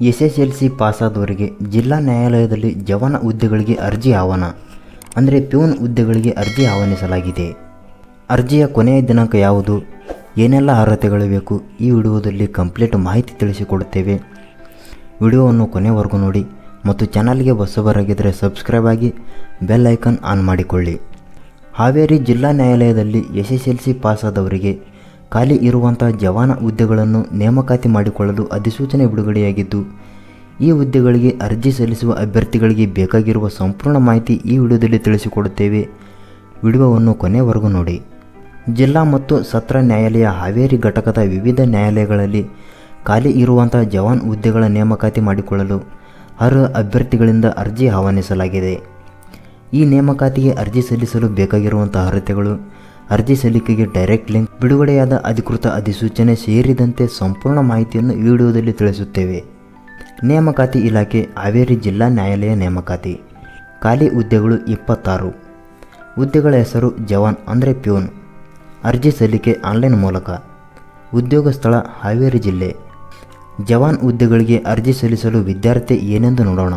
SSLC ಪಾಸಾದವರಿಗೆ ಜಿಲ್ಲಾ ನ್ಯಾಯಾಲಯದಲ್ಲಿ ಜವಾನ ಹುದ್ದೆಗಳಿಗೆ ಅರ್ಜಿ ಆಹ್ವಾನ, ಅಂದರೆ ಪ್ಯೂನ್ ಹುದ್ದೆಗಳಿಗೆ ಅರ್ಜಿ ಆಹ್ವಾನಿಸಲಾಗಿದೆ. ಅರ್ಜಿಯ ಕೊನೆಯ ದಿನಾಂಕ ಯಾವುದು? ಏನೆಲ್ಲ ಅರ್ಹತೆಗಳು ಬೇಕು? ಈ ವಿಡಿಯೋದಲ್ಲಿ ಕಂಪ್ಲೀಟ್ ಮಾಹಿತಿ ತಿಳಿಸಿಕೊಡುತ್ತೇವೆ. ವಿಡಿಯೋವನ್ನು ಕೊನೆವರೆಗೂ ನೋಡಿ ಮತ್ತು ಚಾನಲ್ಗೆ ಹೊಸಬರಾಗಿದ್ದರೆ ಸಬ್ಸ್ಕ್ರೈಬ್ ಆಗಿ ಬೆಲ್ ಐಕಾನ್ ಆನ್ ಮಾಡಿಕೊಳ್ಳಿ. ಹಾವೇರಿ ಜಿಲ್ಲಾ ನ್ಯಾಯಾಲಯದಲ್ಲಿ ಎಸ್ ಎಸ್ ಎಲ್ ಸಿ ಪಾಸಾದವರಿಗೆ ಖಾಲಿ ಇರುವಂತಹ ಜವಾನ ಹುದ್ದೆಗಳನ್ನು ನೇಮಕಾತಿ ಮಾಡಿಕೊಳ್ಳಲು ಅಧಿಸೂಚನೆ ಬಿಡುಗಡೆಯಾಗಿದ್ದು, ಈ ಹುದ್ದೆಗಳಿಗೆ ಅರ್ಜಿ ಸಲ್ಲಿಸುವ ಅಭ್ಯರ್ಥಿಗಳಿಗೆ ಬೇಕಾಗಿರುವ ಸಂಪೂರ್ಣ ಮಾಹಿತಿ ಈ ವಿಡಿಯೋದಲ್ಲಿ ತಿಳಿಸಿಕೊಡುತ್ತೇವೆ. ವಿಡಿಯೋವನ್ನು ಕೊನೆವರೆಗೂ ನೋಡಿ. ಜಿಲ್ಲಾ ಮತ್ತು ಸತ್ರ ನ್ಯಾಯಾಲಯ ಹಾವೇರಿ ಘಟಕದ ವಿವಿಧ ನ್ಯಾಯಾಲಯಗಳಲ್ಲಿ ಖಾಲಿ ಇರುವಂತಹ ಜವಾನ್ ಹುದ್ದೆಗಳ ನೇಮಕಾತಿ ಮಾಡಿಕೊಳ್ಳಲು ಅರ್ಹ ಅಭ್ಯರ್ಥಿಗಳಿಂದ ಅರ್ಜಿ ಆಹ್ವಾನಿಸಲಾಗಿದೆ. ಈ ನೇಮಕಾತಿಗೆ ಅರ್ಜಿ ಸಲ್ಲಿಸಲು ಬೇಕಾಗಿರುವಂಥ ಅರ್ಹತೆಗಳು ಅರ್ಜಿ ಸಲ್ಲಿಕೆಗೆ ಡೈರೆಕ್ಟ್ ಲಿಂಕ್ ಬಿಡುಗಡೆಯಾದ ಅಧಿಕೃತ ಅಧಿಸೂಚನೆ ಸೇರಿದಂತೆ ಸಂಪೂರ್ಣ ಮಾಹಿತಿಯನ್ನು ವಿಡಿಯೋದಲ್ಲಿ ತಿಳಿಸುತ್ತೇವೆ. ನೇಮಕಾತಿ ಇಲಾಖೆ, ಹಾವೇರಿ ಜಿಲ್ಲಾ ನ್ಯಾಯಾಲಯ ನೇಮಕಾತಿ. ಖಾಲಿ ಹುದ್ದೆಗಳು ಇಪ್ಪತ್ತಾರು. ಹುದ್ದೆಗಳ ಹೆಸರು ಜವಾನ್ ಅಂದರೆ ಪ್ಯೂನ್. ಅರ್ಜಿ ಸಲ್ಲಿಕೆ ಆನ್ಲೈನ್ ಮೂಲಕ. ಉದ್ಯೋಗ ಸ್ಥಳ, ಹಾವೇರಿ ಜಿಲ್ಲೆ. ಜವಾನ್ ಹುದ್ದೆಗಳಿಗೆ ಅರ್ಜಿ ಸಲ್ಲಿಸಲು ವಿದ್ಯಾರ್ಥಿ ಏನೆಂದು ನೋಡೋಣ.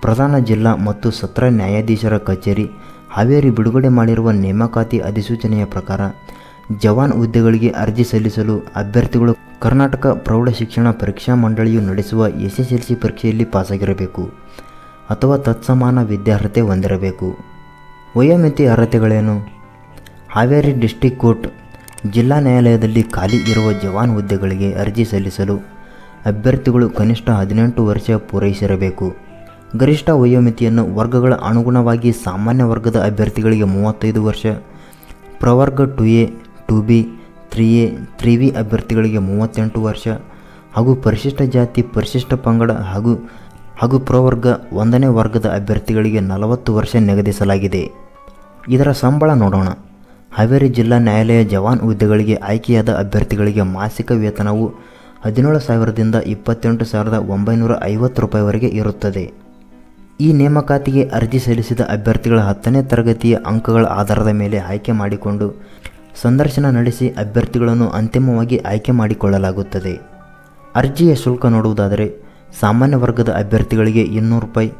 ಪ್ರಧಾನ ಜಿಲ್ಲಾ ಮತ್ತು ಸತ್ರ ನ್ಯಾಯಾಧೀಶರ ಕಚೇರಿ ಹಾವೇರಿ ಬಿಡುಗಡೆ ಮಾಡಿರುವ ನೇಮಕಾತಿ ಅಧಿಸೂಚನೆಯ ಪ್ರಕಾರ ಜವಾನ್ ಹುದ್ದೆಗಳಿಗೆ ಅರ್ಜಿ ಸಲ್ಲಿಸಲು ಅಭ್ಯರ್ಥಿಗಳು ಕರ್ನಾಟಕ ಪ್ರೌಢಶಿಕ್ಷಣ ಪರೀಕ್ಷಾ ಮಂಡಳಿಯು ನಡೆಸುವ ಎಸ್ ಎಸ್ ಎಲ್ ಸಿ ಪರೀಕ್ಷೆಯಲ್ಲಿ ಪಾಸಾಗಿರಬೇಕು ಅಥವಾ ತತ್ಸಮಾನ ವಿದ್ಯಾರ್ಹತೆ ಹೊಂದಿರಬೇಕು. ವಯೋಮಿತಿ ಅರ್ಹತೆಗಳೇನು ಹಾವೇರಿ ಡಿಸ್ಟಿಕ್ ಕೋರ್ಟ್ ಜಿಲ್ಲಾ ನ್ಯಾಯಾಲಯದಲ್ಲಿ ಖಾಲಿ ಇರುವ ಜವಾನ್ ಹುದ್ದೆಗಳಿಗೆ ಅರ್ಜಿ ಸಲ್ಲಿಸಲು ಅಭ್ಯರ್ಥಿಗಳು ಕನಿಷ್ಠ ಹದಿನೆಂಟು ವರ್ಷ ಪೂರೈಸಿರಬೇಕು. ಗರಿಷ್ಠ ವಯೋಮಿತಿಯನ್ನು ವರ್ಗಗಳ ಅನುಗುಣವಾಗಿ ಸಾಮಾನ್ಯ ವರ್ಗದ ಅಭ್ಯರ್ಥಿಗಳಿಗೆ ಮೂವತ್ತೈದು ವರ್ಷ, ಪ್ರವರ್ಗ two A two B three A three B ಅಭ್ಯರ್ಥಿಗಳಿಗೆ ಮೂವತ್ತೆಂಟು ವರ್ಷ ಹಾಗೂ ಪರಿಶಿಷ್ಟ ಜಾತಿ, ಪರಿಶಿಷ್ಟ ಪಂಗಡ ಹಾಗೂ ಹಾಗೂ ಪ್ರವರ್ಗ ಒಂದನೇ ವರ್ಗದ ಅಭ್ಯರ್ಥಿಗಳಿಗೆ ನಲವತ್ತು ವರ್ಷ ನಿಗದಿಸಲಾಗಿದೆ. ಇದರ ಸಂಬಳ ನೋಡೋಣ. ಹಾವೇರಿ ಜಿಲ್ಲಾ ನ್ಯಾಯಾಲಯ ಜವಾನ್ ಹುದ್ದೆಗಳಿಗೆ ಆಯ್ಕೆಯಾದ ಅಭ್ಯರ್ಥಿಗಳಿಗೆ ಮಾಸಿಕ ವೇತನವು ಹದಿನೇಳು ಸಾವಿರದಿಂದ ಇಪ್ಪತ್ತೆಂಟು ಸಾವಿರದ ಒಂಬೈನೂರ ಐವತ್ತು ರೂಪಾಯಿವರೆಗೆ ಇರುತ್ತದೆ. ಈ ನೇಮಕಾತಿಗೆ ಅರ್ಜಿ ಸಲ್ಲಿಸಿದ ಅಭ್ಯರ್ಥಿಗಳ ಹತ್ತನೇ ತರಗತಿಯ ಅಂಕಗಳ ಆಧಾರದ ಮೇಲೆ ಆಯ್ಕೆ ಮಾಡಿಕೊಂಡು ಸಂದರ್ಶನ ನಡೆಸಿ ಅಭ್ಯರ್ಥಿಗಳನ್ನು ಅಂತಿಮವಾಗಿ ಆಯ್ಕೆ ಮಾಡಿಕೊಳ್ಳಲಾಗುತ್ತದೆ. ಅರ್ಜಿಯ ಶುಲ್ಕ ನೋಡುವುದಾದರೆ ಸಾಮಾನ್ಯ ವರ್ಗದ ಅಭ್ಯರ್ಥಿಗಳಿಗೆ ಇನ್ನೂರು ರೂಪಾಯಿ,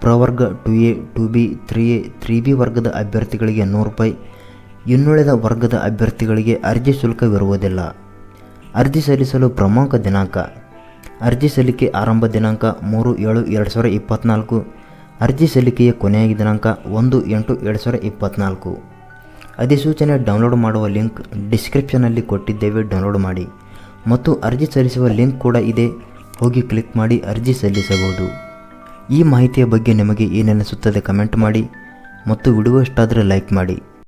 ಪ್ರವರ್ಗ two A, two B, three A, three B ವರ್ಗದ ಅಭ್ಯರ್ಥಿಗಳಿಗೆ ನೂರು ರೂಪಾಯಿ, ಇನ್ನುಳಿದ ವರ್ಗದ ಅಭ್ಯರ್ಥಿಗಳಿಗೆ ಅರ್ಜಿ ಶುಲ್ಕವಿರುವುದಿಲ್ಲ. ಅರ್ಜಿ ಸಲ್ಲಿಸಲು ಪ್ರಮುಖ ದಿನಾಂಕ ಅರ್ಜಿ ಸಲ್ಲಿಕೆ ಆರಂಭ ದಿನಾಂಕ ಮೂರು ಏಳು ಎರಡು ಸಾವಿರ ಇಪ್ಪತ್ತ್ನಾಲ್ಕು ಅರ್ಜಿ ಸಲ್ಲಿಕೆಯ ಕೊನೆಯ ದಿನಾಂಕ ಒಂದು ಎಂಟು ಎರಡು ಸಾವಿರ ಇಪ್ಪತ್ತ್ನಾಲ್ಕು ಅಧಿಸೂಚನೆ ಡೌನ್ಲೋಡ್ ಮಾಡುವ ಲಿಂಕ್ ಡಿಸ್ಕ್ರಿಪ್ಷನಲ್ಲಿ ಕೊಟ್ಟಿದ್ದೇವೆ, ಡೌನ್ಲೋಡ್ ಮಾಡಿ. ಮತ್ತು ಅರ್ಜಿ ಸಲ್ಲಿಸುವ ಲಿಂಕ್ ಕೂಡ ಇದೆ. ಹೋಗಿ ಕ್ಲಿಕ್ ಮಾಡಿ ಅರ್ಜಿ ಸಲ್ಲಿಸಬಹುದು. ಈ ಮಾಹಿತಿಯ ಬಗ್ಗೆ ನಿಮಗೆ ಏನೆನಿಸುತ್ತದೆ ಕಮೆಂಟ್ ಮಾಡಿ. ಮತ್ತು ವಿಡಿಯೋ ಇಷ್ಟಾದರೆ ಲೈಕ್ ಮಾಡಿ.